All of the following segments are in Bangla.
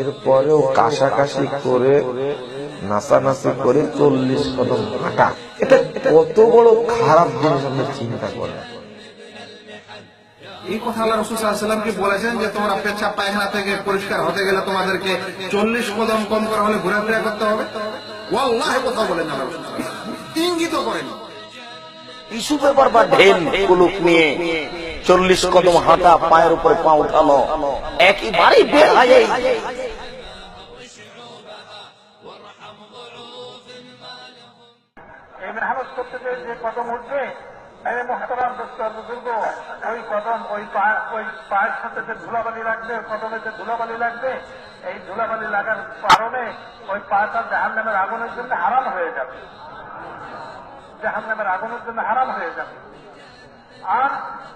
এরপরেও কাশাকাশি করে নাচানাচি করে চল্লিশ কদম হাঁটা। এটা কত বড় খারাপ জিনিস আপনি চিন্তা করেন। এই কথা আল্লাহ রসুল সাল্লামকে বলেছেন যে তোমরা পায়খানা থেকে পরিষ্কার হতে গেলে তোমাদেরকে চল্লিশ কদম কম করা হলে ঘোরাফেরা করতে হবে। ওয়াল্লাহ কথা বলেন আল্লাহ। ইঙ্গিত করেন। টিস্যু পেপার বা কুলুপ নিয়ে চল্লিশ কদম হাঁটা পায়ের উপরে পা উঠানো একেবারেই বের মেহনত করতে যে যে কদম উঠবে মহতারাম বুজুর্গ, ওই পায়ের সাথে যে ধুলাবালি লাগবে, কদমে যে ধুলাবালি লাগবে, এই ধুলাবালি লাগার কারণে ওই আগুনের জন্য হারাম হয়ে যাবে। জাহান নামের আগুনের জন্য হারাম হয়ে যাবে। আর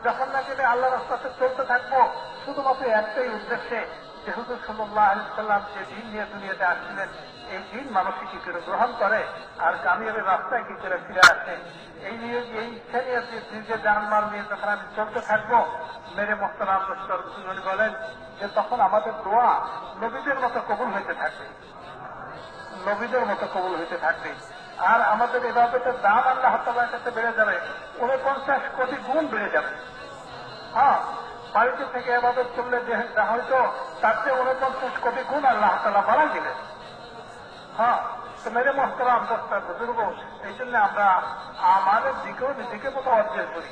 যখন নাকি আমি আল্লাহ রাস্তাতে চলতে থাকব, শুধুমাত্র একটাই উদ্দেশ্যে, যে হুজুর সাল্লাহ আলিয়াল্লাম যে দিন নিয়ে দুনিয়াতে আসছিলেন, এই দিন মানুষকে কি করে গ্রহণ করে আর কামিয়াবের রাস্তায় কি করে ফিরে আসে? এই নিয়ে, এই ইচ্ছা নিয়ে যে জানমাল নিয়ে যখন আমি চলতে থাকব, মেরে মোস্তারাম উনি বলেন যে তখন আমাদের দোয়া নবীদের মতো কবুল হইতে থাকবে। নবীদের মতো কবুল হইতে থাকবে। আর আমাদের এবাদতের দাম আল্লাহ তালার কাছে বেড়ে যাবে উনপঞ্চাশ কোটি গুণ বেড়ে যাবে। হ্যাঁ বাড়িতে থেকে এভাবে চললে যে যা হয়তো তার চেয়ে উনপঞ্চাশ কোটি গুণ আল্লাহ তালা বাড়াই দিলেন। হ্যাঁ তো মেরে মস্তরাম দশটা বুজুর্গ, এই জন্য আমরা আমাদের দিকেও নিজেকে মতো অর্জন করি।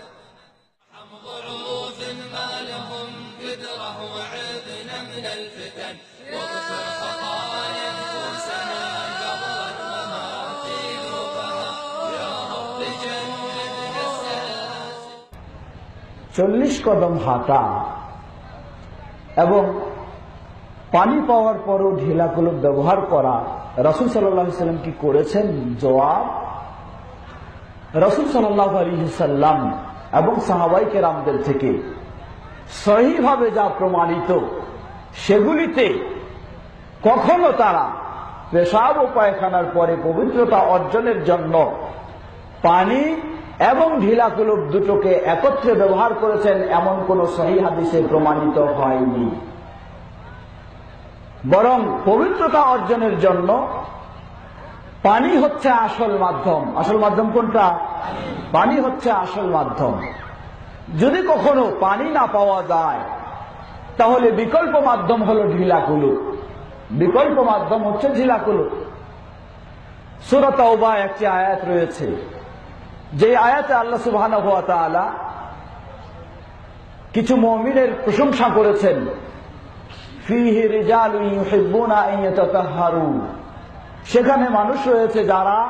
চল্লিশ কদম হাঁটা এবং পানি পাওয়ার পরও ঢিলাগুলো ব্যবহার করা, রসুল সাল্লাহ সাল্লাম কি করেছেন? জবাব, রসুল সাল্লাহ আলী সাল্লাম এবং সাহাবাইকে রামদের থেকে সহিভাবে যা প্রমাণিত, সেগুলিতে কখনো তারা পেশাব ও পায়খানার পরে পবিত্রতা অর্জনের জন্য পানি এবং ঢিলা কুলুপ দুটোকে একত্রে ব্যবহার করেছেন, এমন কোন সহি হাদিসে প্রমাণিত হয়নি। বরং পবিত্রতা অর্জনের জন্য পানি হচ্ছে আসল মাধ্যম। আসল মাধ্যম কোনটা? পানি হচ্ছে আসল মাধ্যম। যদি কখনো পানি না পাওয়া যায়, তাহলে বিকল্প মাধ্যম হলো ঢিলা কুলুপ বিকল্প মাধ্যম হচ্ছে ঢিলা কুলুপ সুরত একটি আয়াত রয়েছে। যে আয়াতে আল্লাহ সুবাহ কিছু মমিনের প্রশংসা করেছেন সেখানে মানুষ রয়েছে যারা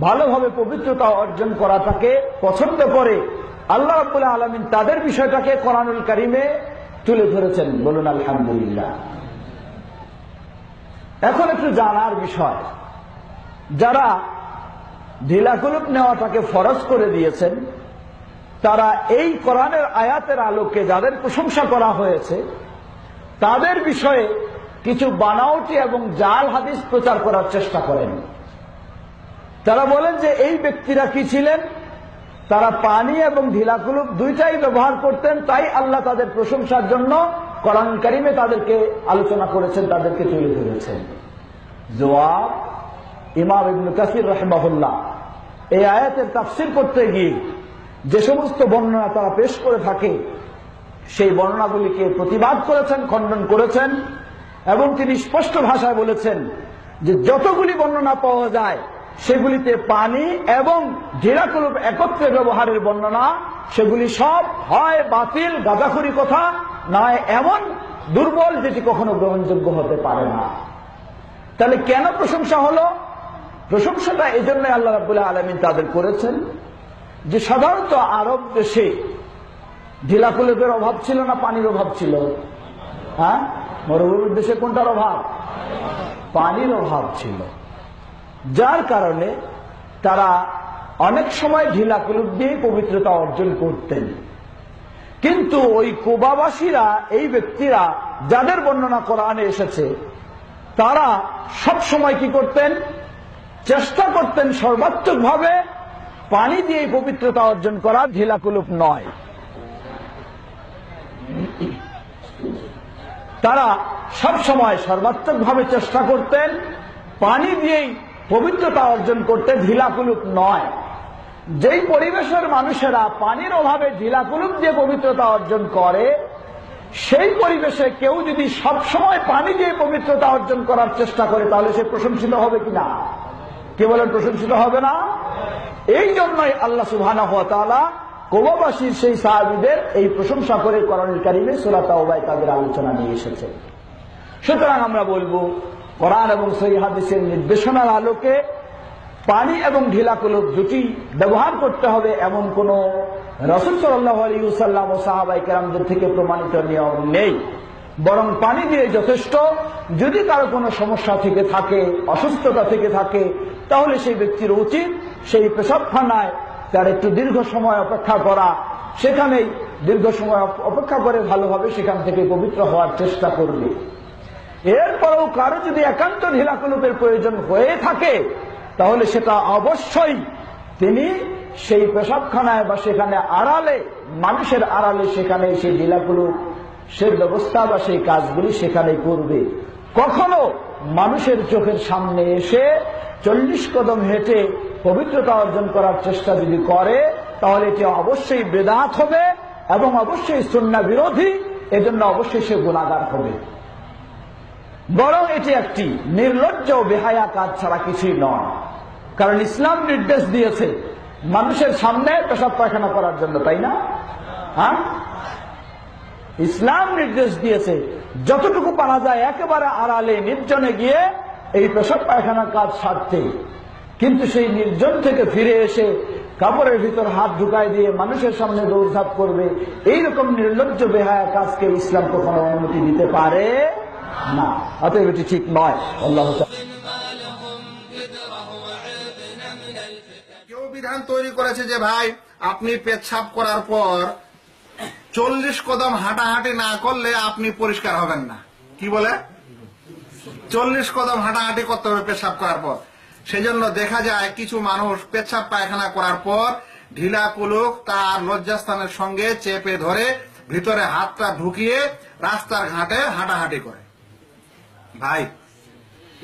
ভালোভাবে পবিত্রতা অর্জন করাটাকে পছন্দ করে। আল্লাহ রাব্বুল আলামিন তাদের বিষয়টাকে কোরআনুল কারিমে তুলে ধরেছেন। বলুন, আলহামদুলিল্লাহ। এখন একটু জানার বিষয়, যারা ঢিলাকুলুপ নেওয়াটাকে ফরজ করে দিয়েছেন। তারা এই কোরআনের আয়াতের আলোকে যাদের প্রশংসা করা হয়েছে, তাদের বিষয়ে কিছু বানাওটি এবং জাল হাদিস প্রচার করার চেষ্টা করেন। তারা বলেন যে এই ব্যক্তিরা কি ছিলেন? তারা পানি এবং ঢিলাকুলুপ দুইটাই ব্যবহার করতেন, তাই আল্লাহ তাদের প্রশংসার জন্য কোরআন কারিমে তাদেরকে আলোচনা করেছেন, তাদেরকে তুলে ধরেছেন। জোয়া ইমাম ইবনু কাসির রহমাহুল্লাহ এই আয়াতের তাফসির করতে গিয়ে যে সমস্ত বর্ণনা তারা পেশ করে থাকে, সেই বর্ণনাগুলিকে প্রতিবাদ করেছেন, খণ্ডন করেছেন, এবং তিনি স্পষ্ট ভাষায় বলেছেন যে যতগুলি বর্ণনা পাওয়া যায়, সেগুলিতে পানি এবং জেরাকুলুপ একত্রে ব্যবহারের বর্ণনা, সেগুলি সব হয় বাতিল গাঁজাখুরি কথা, নয় এমন দুর্বল যেটি কখনো গ্রহণযোগ্য হতে পারে না। তাহলে কেন প্রশংসা হলো? প্রশংসাটা এই জন্য আল্লাহ রাবুল্লাহ আলমিন তাদের করেছেন। যে সাধারণত আরব দেশে ঢিলাকুলের অভাব ছিল না পানির অভাব ছিল? হ্যাঁ? মরুভূমির দেশে কোনটার অভাব? পানির অভাব ছিল। যার কারণে তারা অনেক সময় ঢিলাকুলুপ দিয়ে পবিত্রতা অর্জন করতেন। কিন্তু ওই কুবাবাসীরা, এই ব্যক্তিরা, যাদের বর্ণনা কোরআনে এসেছে, তারা সব সময় কি করতেন? চেষ্টা করতেন সর্বাত্মক ভাবে পানি দিয়ে পবিত্রতা অর্জন করা ঢিলাকুলুপ নয়। তারা সব সময় সর্বাত্মকভাবে চেষ্টা করতেন, পানি দিয়েই পবিত্রতা অর্জন করতে ঢিলাকুলুপ নয়। যেই পরিবেশের মানুষেরা পানির অভাবে ঢিলাকুলুপ দিয়ে পবিত্রতা অর্জন করে, সেই পরিবেশে কেউ যদি সব সময় পানি দিয়ে পবিত্রতা অর্জন করার চেষ্টা করে, তাহলে সে প্রশংসিত হবে কিনা? কে বলেন প্রশংসিত হবে না। এই জন্যই আল্লাহ সুবহানাহু ওয়া তাআলা কোবাবাসীর সেই সাহাবীদের এই প্রশংসা করে করণের কারিমে সুরা তাওবায় তাদের আলোচনা নিয়ে এসেছে। সুতরাং আমরা বলব, কোরআন এবং সহি হাদিসের নির্দেশনার আলোকে পানি এবং ঢিলাকুলুপ দুটি ব্যবহার করতে হবে এমন কোন রসুল সাল্লাহ আলী সাল্লাম ও সাহাবাই কেরামদের থেকে প্রমাণিত নিয়ম নেই। বরং পানি দিয়ে যথেষ্ট। যদি কারও কোনো সমস্যা থেকে থাকে, অসুস্থতা থেকে থাকে তাহলে সেই ব্যক্তির উচিত সেই পেশাবখানায় তার একটু দীর্ঘ সময় অপেক্ষা করা। সেখানেই দীর্ঘ সময় অপেক্ষা করে ভালোভাবে সেখান থেকে পবিত্র হওয়ার চেষ্টা করবে। এরপরেও কারও যদি একান্ত ঢিলাকুলুপের প্রয়োজন হয়ে থাকে, তাহলে সেটা অবশ্যই তিনি সেই পেশাবখানায় বা সেখানে আড়ালে, মানুষের আড়ালে সেখানে সেই ঢিলাকুলুপ সে ব্যবস্থা বা সেই কাজগুলি সেখানে করবে। কখনো মানুষের চোখের সামনে এসে চল্লিশ কদম হেঁটে পবিত্রতা অর্জন করার চেষ্টা যদি করে, তাহলে এটি অবশ্যই বেদাত হবে এবং অবশ্যই সুন্না বিরোধী। এজন্য অবশ্যই সে গুণাগার হবে। বরং এটি একটি নির্লজ্জ বেহায়া কাজ ছাড়া কিছুই নয়। কারণ ইসলাম নির্দেশ দিয়েছে মানুষের সামনে পেশাব পায়খানা করার জন্য, তাই না? হ্যাঁ? ইসলাম নির্দেশ দিয়েছে যতটুকু পারা যায় একেবারে আড়ালে নির্জনে গিয়ে এই পেশাব পায়খানা কাজ সারতে কিন্তু সেই নির্জন থেকে ফিরে এসে কাপড়ের ভিতর হাত ঢুকায় দিয়ে মানুষের সামনে দৌড়ঝাঁপ করবে, এইরকম নির্লজ্জ বেহায়া কাজকে ইসলাম কখনো অনুমতি দিতে পারে না। অতএব এটি ঠিক নয়। আল্লাহ কেউ বিধান তৈরি করেছে যে ভাই, আপনি পেচ্ছাপ করার পর চল্লিশ কদম হাঁটাহাঁটি না করলে আপনি পরিষ্কার হবেন না। কি বলে? চল্লিশ কদম হাঁটাহাঁটি করতে হবে পেশাব করার পর। সেজন্য দেখা যায় কিছু মানুষ পেচ্ছাপ পায়খানা করার পর ঢিলা কুলুক তার লজ্জাস্থানের সঙ্গে চেপে ধরে ভিতরে হাতটা ঢুকিয়ে রাস্তার ঘাটে হাঁটাহাঁটি করে। ভাই,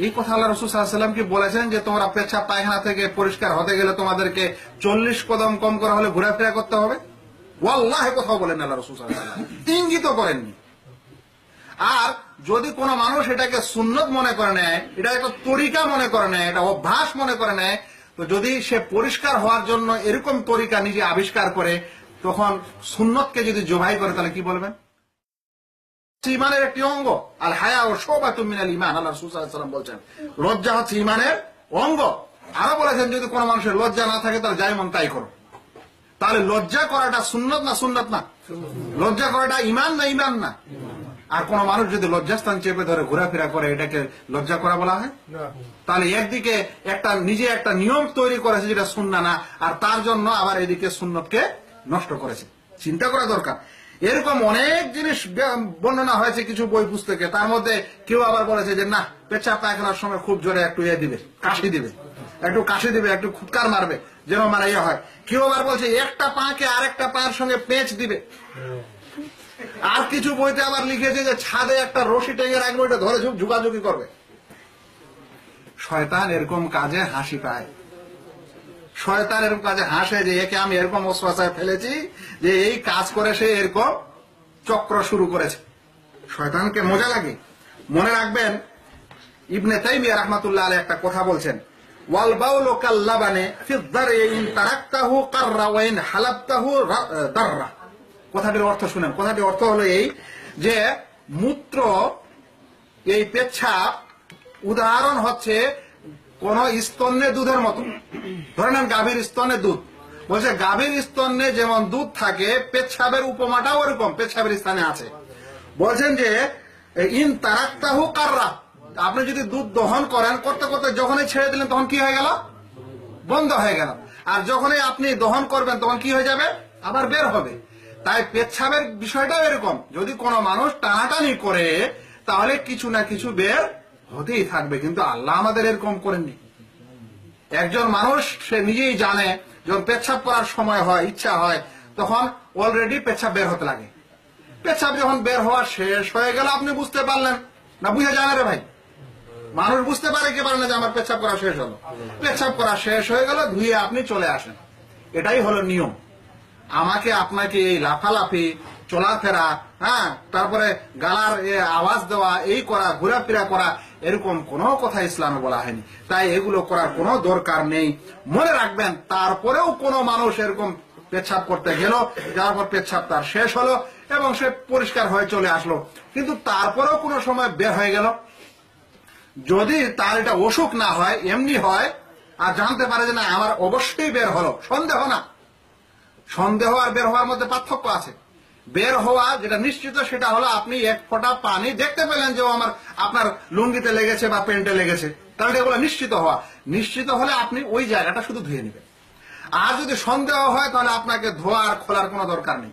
এই কথা আল্লাহ রসুল সাল্লাম কি বলেছেন যে তোমরা পেচ্ছাপ পায়খানা থেকে পরিষ্কার হতে গেলে তোমাদেরকে চল্লিশ কদম কম করা হলে ঘোরাফেরা করতে হবে? ওয়াল্লাহ কোথাও বলেন আল্লাহ রসুল ইঙ্গিত করেননি। আর যদি কোনো মানুষ এটাকে সুন্নত মনে করে নেয়, এটা একটা তরিকা মনে করে নেয়, এটা অভ্যাস মনে করে নেয়, তো যদি সে পরিষ্কার হওয়ার জন্য এরকম তরিকা নিজে আবিষ্কার করে, তখন সুন্নতকে যদি জবাই করে, তাহলে কি বলবেন? ইমানের একটি অঙ্গ। আর হায়া ও শোভা তুমিনাল ইমান আল্লাহ সুসাল্লাম বলছেন। লজ্জা হচ্ছে ইমানের অঙ্গ। আরও বলেছেন, যদি কোনো মানুষের লজ্জা না থাকে, তাহলে যাই মন তাই করো। তাহলে লজ্জা করাটা সুন্নত না সুন্নত না? লজ্জা করাটা ইমান না ইমান না? আর কোন মানুষ যদি লজ্জাস্থান চেপে ধরে ঘোরাফেরা করে এটাকে লজ্জা করা বলা হয়? তাহলে একদিকে একটা নিজে একটা নিয়ম তৈরি করেছে যেটা সুন্না না আর তার জন্য আবার এদিকে সুন্নতকে নষ্ট করেছে। চিন্তা করা দরকার। এরকম অনেক জিনিস বর্ণনা হয়েছে কিছু বই পুস্তকে। তার মধ্যে কেউ আবার বলেছে যে না পেচ্ছাপ পায়খানার সময় খুব জোরে একটু ইয়ে দিবে কাশি দিবে। একটু কাশি দিবে একটু খুৎকার মারবে। যেন মানে ইয়ে হয়। কেউ আবার বলছে, একটা পাকে আরেকটা পায়ের সঙ্গে পেঁচ দিবে। আর কিছু বইতে আবার লিখেছে যে, ছাদে একটা রশি টেঙে রাখবে, ওটা ধরে ঝুঁক ঝুঁকাঝুঁকি করবে। শয়তান এরকম কাজে হাসি পায়। শয়তান এরকম কাজে হাসে যে, একে আমি এরকম অশ্বাসায় ফেলেছি যে, এই কাজ করে সে এরকম চক্র শুরু করেছে। শয়তানকে মজা লাগে। মনে রাখবেন, ইবনে তাইমিয়া রহমাতুল্লাহ আলাইহি একটা কথা বলছেন। ওয়াল বাউলু কাল্লাবানে ফি দারে ইন তারাক্তাহু কাররা ওয়া ইন হালাবতাহু রা- দাররা। কথাটির অর্থ শুনেন। কথাটির অর্থ হলো এই যে মূত্র, এই পেচ্ছাপ উদাহরণ হচ্ছে কোন স্তন্যে দুধের মতো। ধরে নেন গাভীর স্তনে দুধ। বলছে গাভীর স্তন্যে যেমন দুধ থাকে, পেচ্ছাবের উপমাটাও ওরকম, পেচ্ছাবের স্থানে আছে। বলছেন যে ইন তারাক্তাহু কাররা। আপনি যদি দুধ দহন করেন, করতে করতে যখনই ছেড়ে দিলেন, তখন কি হয়ে গেল? বন্ধ হয়ে গেল। আর যখনই আপনি দহন করবেন, তখন কি হয়ে যাবে? আবার বের হবে। তাই পেচ্ছাবের বিষয়টাও এরকম। যদি কোনো মানুষ টানাটানি করে, তাহলে কিছু না কিছু বের হতেই থাকবে। কিন্তু আল্লাহ আমাদের এরকম করেননি। একজন মানুষ, সে নিজেই জানে, যখন পেচ্ছাপ করার সময় হয়, ইচ্ছা হয়, তখন অলরেডি পেচ্ছাপ বের হতে লাগে। পেছাব যখন বের হওয়া শেষ হয়ে গেল, আপনি বুঝতে পারলেন। না, বুঝে যায় না রে ভাই। মানুষ বুঝতে পারে কি পারে না যে আমার পেছাব করা শেষ হলো। পেছাব করা শেষ হয়ে গেল, ধুয়ে আপনি চলে আসেন। এটাই হলো নিয়ম। আমাকে আপনাকে এই লাফালাফি, চলাফেরা হ্যাঁ তারপরে গালার আওয়াজ দেওয়া, এই করা, ঘোরাফেরা করা, এরকম কোনো কথা ইসলামে বলা হয়নি। তাই এগুলো করার কোনো দরকার নেই। মনে রাখবেন, তারপরেও কোনো মানুষ এরকম পেচ্ছাপ করতে গেল, যার পর পেচ্ছাপ তার শেষ হলো, এবং সে পরিষ্কার হয়ে চলে আসলো। কিন্তু তারপরেও কোনো সময় বের হয়ে গেল। যদি তার এটা অসুখ না হয়, এমনি হয়, আর জানতে পারে যে না, আমার অবশ্যই বের হলো। সন্দেহ না। সন্দেহ আর বের হওয়ার মধ্যে পার্থক্য আছে। বের হওয়া যেটা নিশ্চিত, সেটা হলো আপনি এক ফোঁটা পানি দেখতে পেলেন যে আমার, আপনার লুঙ্গিতে লেগেছে বা প্যান্টে লেগেছে। তাহলে এগুলো নিশ্চিত হওয়া। নিশ্চিত হলে আপনি ওই জায়গাটা শুধু ধুয়ে নেবেন। আর যদি সন্দেহ হয়, তাহলে আপনাকে ধোয়া আর খোলার কোনো দরকার নেই।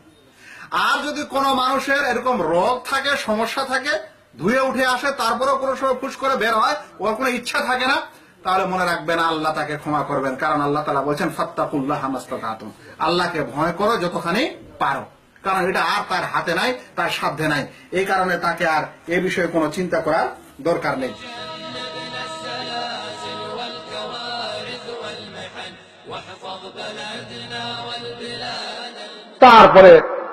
আর যদি কোনো মানুষের এরকম রোগ থাকে, সমস্যা থাকে ধুয়ে উঠে আসে, তারপরেও কোনো সময় ফুস করে বের হয়, ওর কোনো ইচ্ছা থাকে না। তাহলে মনে রাখবেন, আল্লাহ তাকে ক্ষমা করবেন। কারণ আল্লাহ তালা বলছেন, ফাত্তাকুল্লাহ হামাস্তাতুম আল্লাহকে ভয় করো যতখানি পারো। কারণ এটা আর তার হাতে নাই, তার সাধ্যে নাই। এই কারণে তাকে আর এ বিষয়ে কোনো চিন্তা করার দরকার নেই। তারপরে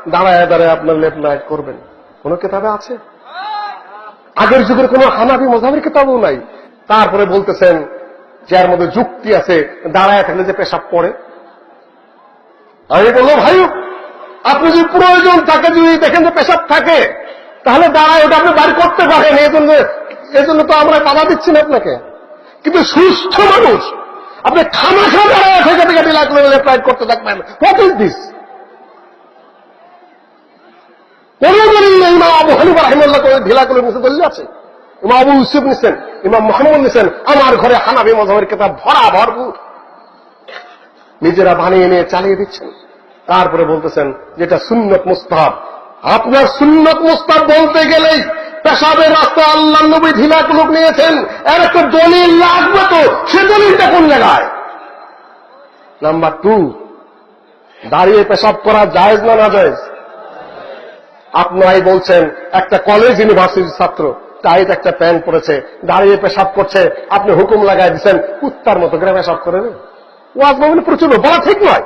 দাঁড়ায় দাঁড়ায় আপনার লাইট করবেন। কোন কিতাবে আছে? আগের যুগের কোন হানাবি মজাবের কিতাবও নাই। তারপরে বলতেছেন যার মধ্যে যুক্তি আছে, দাঁড়ায় থাকলে যে পেশাব পড়ে। আমি বলল ভাই, আপনি যদি প্রয়োজন থাকে, যদি দেখেন যে পেশাব থাকে, তাহলে দাঁড়ায় ওটা আপনি বাড়ি করতে পারেন। এই জন্য এই জন্য তো আমরা বাধা দিচ্ছি না আপনাকে। কিন্তু সুস্থ মানুষ, আপনি খামাখা দাঁড়ায় থেকে থেকে ডিলাক লেফট করতে থাকবেন। হোয়াট ইজ দিস কোন দলিল নেই আবু হানিফা রাহিমাল্লাহ ঢিলা করে মুছে দলিল আছে। ইমাম আবু ইউসুফ নিছেন, ইমাম মোহাম্মদ নিছেন, আমার ঘরে হানাবি মজাবের কেতাব ভরা ভরপুর। নিজেরা বানিয়ে নিয়ে চালিয়ে দিচ্ছেন। তারপরে বলতেছেন, যেটা সুন্নত মুস্তাহাব। আপনার সুন্নত মুস্তাব বলতে গেলেই পেশাবের রাস্তা আল্লাহ নবী ঢিলা কুলুক নিয়েছেন। এর একটা দলিল লাগবে তো, সে দলিলটা কোন জায়গায়? নাম্বার টু দাঁড়িয়ে পেশাব করা জায়েজ না না জায়েজ আপনারাই বলছেন, একটা কলেজ ইউনিভার্সিটির ছাত্র টাইট একটা প্যান্ট পরেছে, দাঁড়িয়ে পেশাব করছে, আপনি হুকুম লাগাই দিচ্ছেন, কুত্তার মতো করে পেশাব করে ওয়াজ মামলে প্রচুর বলা ঠিক নয়।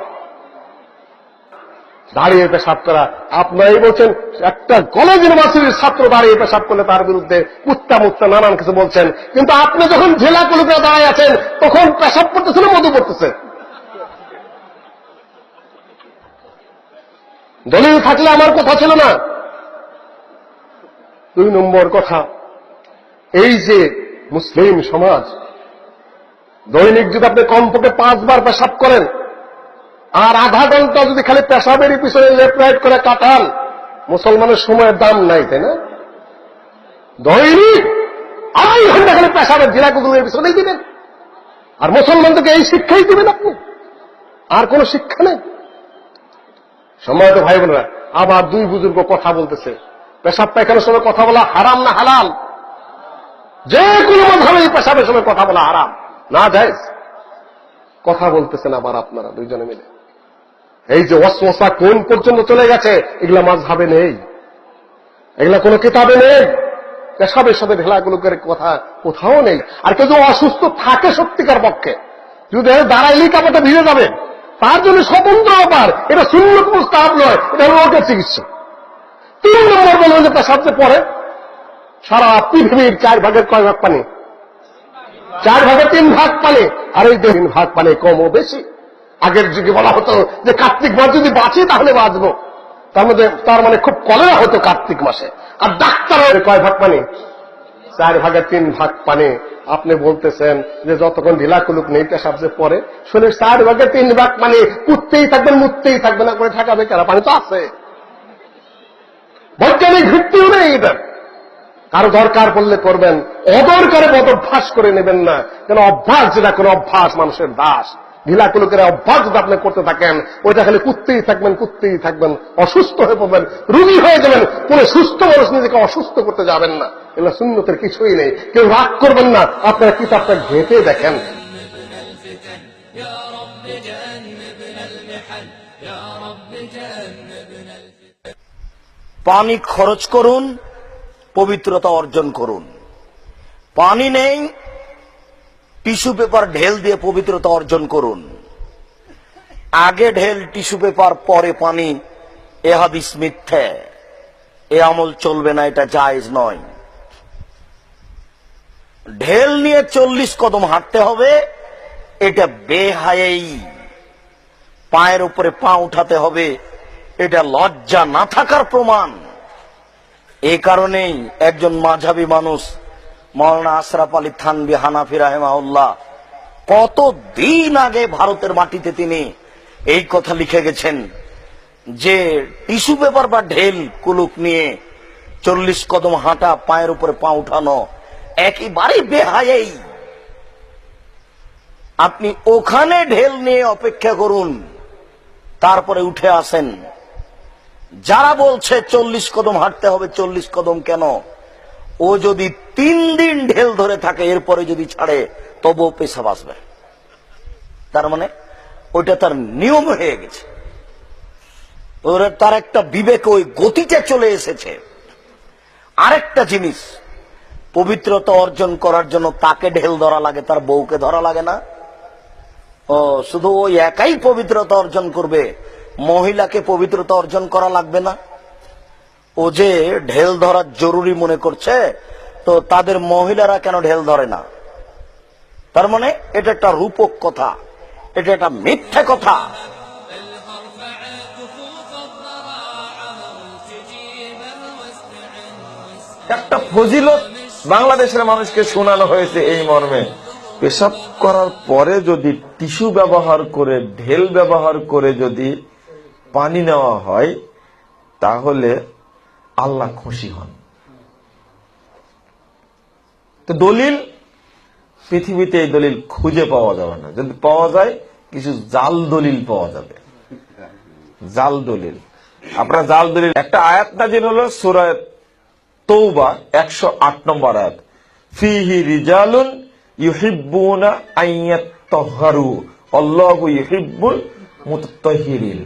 দাঁড়িয়ে পেশাব করা আপনারাই বলছেন, একটা কলেজ ইউনিভার্সিটির ছাত্র দাঁড়িয়ে পেশাব করলে তার বিরুদ্ধে কুত্তা মুত্তা নানান কিছু বলছেন, কিন্তু আপনি যখন জেলা কলুকে দাঁড়ায় আছেন, তখন পেশাব করতেছেন মধু করতেছে দলিল থাকলে আমার কথা ছিল না। দুই নম্বর কথা, এই যে মুসলিম সমাজ, দৈনিক যদি আপনি কমপক্ষে পাঁচবার পেশাব করেন, আর আধা ঘণ্টা যদি খালি পেশাবেরই পিছনে লেফট করে কাটান, মুসলমানের সময়ের দাম নাই, তাই না? দৈনিক আড়াই ঘণ্টা খালি পেশাবের জেলাগুলোর পিছনেই দিবেন। আর মুসলমানদেরকে এই শিক্ষাই দিবেন আপনি। আর কোন শিক্ষা নেই। সময় তো ভাই বোনেরা আবার দুই বুজুর্গ কথা বলতেছে। পেশাব পায়খানার সময় কথা বলা হারাম না হালাল? যে কোনো মাধ্যমে পেশাবের সময় কথা বলা হারাম। না যায় কথা বলতেছেন আবার আপনারা দুইজনে মিলে। এই যে অশ্মসা কোন পর্যন্ত চলে গেছে, এগুলা মাঝহাবে নেই। এগুলা কোনো কিতাবে নেই। পেশাবের সাথে ঢেলাগুলো করে কথা কোথাও নেই। আর কেউ যদি অসুস্থ থাকে সত্যিকার পক্ষে, যদি দাঁড়াইলেই কাপড়টা ভিজে যাবে, তার জন্য স্বতন্ত্র ব্যাপার। এটা শূন্য মুস্তাহাব নয়, এটা রোগের চিকিৎসা। তিন নম্বর বলবেন যে পেশাব যে পরে সারা পৃথিবীর চার ভাগের কয় ভাগ পানি? চার ভাগে তিন ভাগ পানি। আর এই তিন ভাগ পানি কম ও বেশি। আগের যুগে বলা হতো যে কার্তিক মাস যদি বাঁচি, তাহলে বাঁচবো। তার মধ্যে তার মানে খুব কলেরা হতো কার্তিক মাসে। আর ডাক্তার কয় ভাগ পানি? চার ভাগের তিন ভাগ পানি। আপনি বলতেছেন যে যতক্ষণ ঢিলা কুলুক নেই, পেশাব যে পরে শরীর চার ভাগের তিন ভাগ পানি, পুততেই থাকবেন, মুততেই থাকবে না করে ঠাকাবে কেন পানি তো আছে। বৈজ্ঞানিক ভিত্তিও নেই এটা কারও দরকার পড়লে করবেন অদরকারে মত অভ্যাস করে নেবেন না। কেন অভ্যাস যেটা, কোনো অভ্যাস, মানুষের দাস। ঢিলা কুলুকের অভ্যাস যদি আপনি করতে থাকেন, ওইটা খালি কুত্তেই থাকবেন কুত্তেই থাকবেন, অসুস্থ হয়ে পড়বেন, রুগী হয়ে যাবেন, কোন সুস্থ মানুষ নিজেকে অসুস্থ করতে যাবেন না। এগুলো শূন্যতের কিছুই নেই। কেউ রাগ করবেন না। আপনারা কিতাবটা ঘেঁটে দেখেন পানি খরচ করুন, পবিত্রতা অর্জন করুন। পানি নেই, টিস্যু পেপার ঢেল দিয়ে পবিত্রতা অর্জন করুন। আগে ঢেল, টিস্যু পেপার, পরে পানি, এ হাদিস মিথ্যে। এ আমল চলবে না, এটা জায়জ নয়। ঢেল নিয়ে চল্লিশ কদম হাঁটতে হবে, এটা বেহায়েই। পায়ের উপরে পা উঠাতে হবে এটা লজ্জা না থাকার প্রমাণ। এই কারণেই একজন মাঝাবি মানুষ, মৌলানা আশরাফ আলী থানবি হানাফি রাহেমাউল্লাহ কত দিন আগে ভারতের মাটিতে তিনি এই কথা লিখে গেছেন যে, টিস্যু পেপার বা ঢেল কুলুক নিয়ে চল্লিশ কদম হাঁটা, পায়ের উপরে পা উঠানো একেবারে বেহায়েই। আপনি ওখানে ঢেল নিয়ে অপেক্ষা করুন, তারপরে উঠে আসেন। যারা বলছে চল্লিশ কদম হাঁটতে হবে, চল্লিশ কদম কেন? ও যদি তিন দিন ঢেল ধরে থাকে, এরপরে যদি ছাড়ে, তবুও পেশাব আসবে। তার মানে ওইটা তার নিয়ম হয়ে গেছে। তার একটা বিবেক ওই গতিতে চলে এসেছে। আরেকটা জিনিস, পবিত্রতা অর্জন করার জন্য তাকে ঢেল ধরা লাগে, তার বউকে ধরা লাগে না। ও, শুধু ওই একাই পবিত্রতা অর্জন করবে মহিলাকে পবিত্রতা অর্জন করা লাগবে না। ও যে ঢেল ধরার জরুরি মনে করছে, তো তাদের মহিলারা কেন ঢেল ধরে না? তার মানে এটা একটা রূপক কথা, এটা একটা মিথ্যা কথা। একটা ফজিলত বাংলাদেশের মানুষকে শোনানো হয়েছে এই মর্মে। পেশাব করার পরে যদি টিস্যু ব্যবহার করে, ঢেল ব্যবহার করে যদি পানি নেওয়া হয়, তাহলে আল্লাহ খুশি হন। তো দলিল, পৃথিবীতে এই দলিল খুঁজে পাওয়া যাবে না। যদি পাওয়া যায়, কিছু জাল দলিল পাওয়া যাবে। জাল দলিল। আপনার জাল দলিল, একটা আয়াত নাজির হলো সুরায় তৌবা একশো আট নম্বর আয়াত। ফিহি রিজালুন ইউহিব্বুনা আইয়াত্তাহহারু আল্লাহু ইউহিব্বুল মুতাত্তাহিরিন।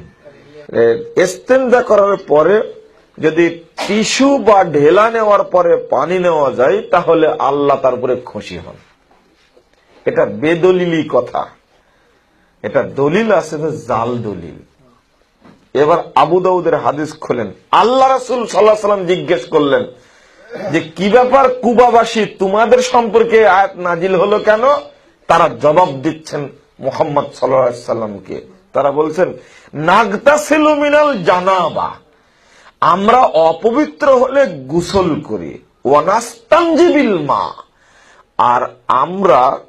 ইস্তেনজা করার পরে যদি টিস্যু বা ঢেলা নেওয়ার পরে পানি নেওয়া যায়, তাহলে আল্লাহ তার উপরে খুশি হন। এটা বেদলিলি কথা। এটা দলিল আছে জাল দলিল। এবার আবু দাউদের হাদিস খোলেন। আল্লাহ রাসুল সাল্লাহ সাল্লাম জিজ্ঞেস করলেন যে, কি ব্যাপার কুবাবাসী, তোমাদের সম্পর্কে আয়াত নাজিল হলো কেন? তারা জবাব দিচ্ছেন মোহাম্মদ সাল্লাহ সাল্লামকে তারা বলছেন নাগতা মিনাল জানাবা। আমরা অপবিত্র হলে গোসল করি। ওয়ানাস্তানজিবিল মা। আর আমরা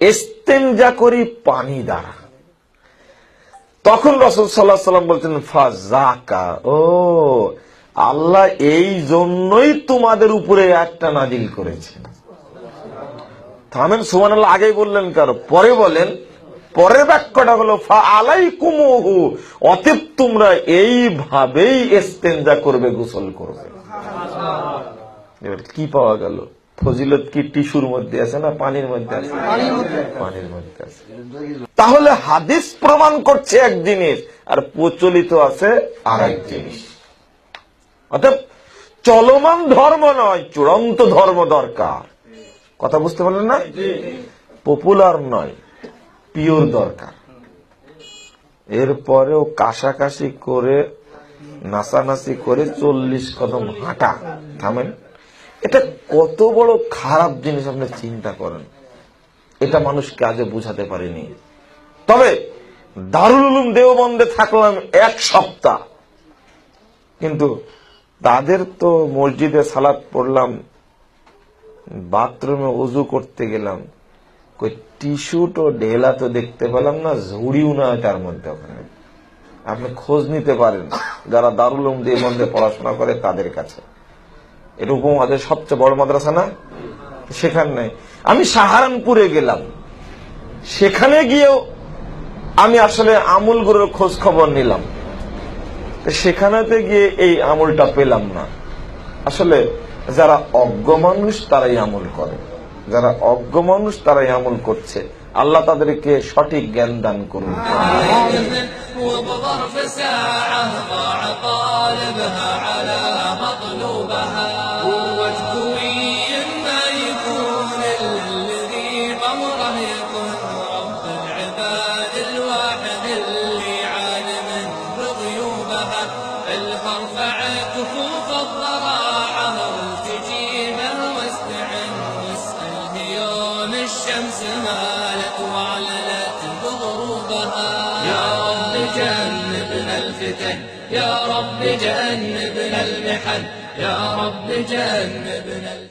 এস্তেঞ্জা করি পানি দ্বারা। তখন রসুল সাল্লাহ সাল্লাম বলছেন, ফাজাকা। ও, আল্লাহ এই জন্যই তোমাদের উপরে একটা নাজিল করেছেন। থামেন সুমান আল্লাহ আগেই বললেন কারও, পরে বলেন পরের বাক্যটা হলো ফা আলাই কুমুহু অতএব তোমরা এইভাবেই এস্তেঞ্জা করবে গোসল করবে। এবার কি পাওয়া গেল? ফজিলত কি টিস্যুর মধ্যে আছে না পানির মধ্যে আছে? পানির মধ্যে। আছে। তাহলে হাদিস প্রমাণ করছে এক জিনিস আর প্রচলিত আছে আর এক জিনিস। অর্থাৎ চলমান ধর্ম নয় চূড়ান্ত ধর্ম দরকার। কথা বুঝতে পারলেন না? পপুলার নয়। পিওর দরকার। এরপরেও কাশাকাশি করে, নাচানাচি করে চল্লিশ কদম হাঁটা। থামেন, এটা কত বড় খারাপ জিনিস আপনি চিন্তা করেন। এটা মানুষকে আজও বুঝাতে পারেনি। তবে দারুল উলুম দেওবন্দে থাকলাম এক সপ্তাহ। কিন্তু তাদের তো মসজিদে সালাদ পড়লাম, বাথরুমে উজু করতে গেলাম। কই, টিস্যু তো ঢেলা তো দেখতে পেলাম না, ঝুড়িও না তার মধ্যে ওখানে। আপনি খোঁজ নিতে পারেন, যারা দারুল উলুম দেওবন্দে পড়াশোনা করে তাদের কাছে। এটা উপমহাদের সবচেয়ে বড় মাদ্রাসা না? সেখানে নাই। আমি সাহারানপুরে গেলাম। সেখানে গিয়েও আমি আসলে আমুলগুলোর খোঁজ খবর নিলাম। সেখানেতে গিয়ে এই আমলটা পেলাম না। আসলে যারা অজ্ঞ মানুষ, তারাই আমল করে। যারা অজ্ঞ মানুষ তারাই আমল করছে আল্লাহ তাদেরকে সঠিক জ্ঞান দান করুন وبظرف ساعة ضاع طالبها على مطلوبها جنبنا المحن. يا رب جنبنا